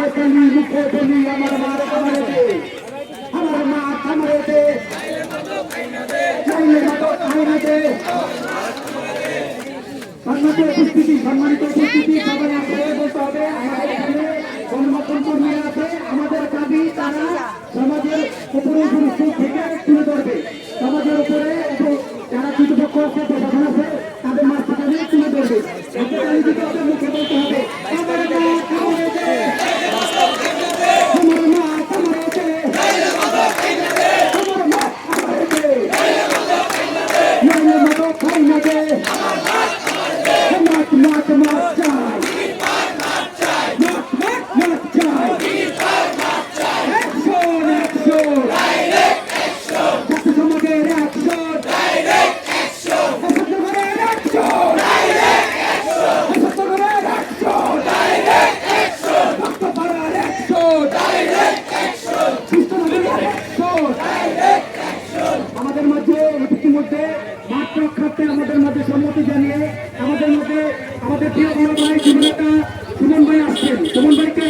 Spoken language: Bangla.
মুখে বলি মুখে বলি আমার মা কামড়ে দে। আমার মা কামড়ে দে। চাইলে মতো কামড়ে দে। সম্মানিত উপস্থিতি সম্মানিত উপস্থিতি, সবাই আপনাদের বলতে হবে। আমাদের এখানে অনুমোদন কর্মীরা আছে। আমাদের দাবি, তারা সমাজের উপরে উপরে থেকে তুলে ধরবে। সমাজের উপরে যারা কৃতপক্ষ আছে আমাদের মধ্যে, ইতিমধ্যে মাঠ রক্ষার্থে আমাদের মধ্যে সম্মতি জানিয়ে আমাদের মধ্যে আমাদের প্রিয় বড় ভাই জীবনটা সুমন ভাই আসছেন। সুমন ভাইকে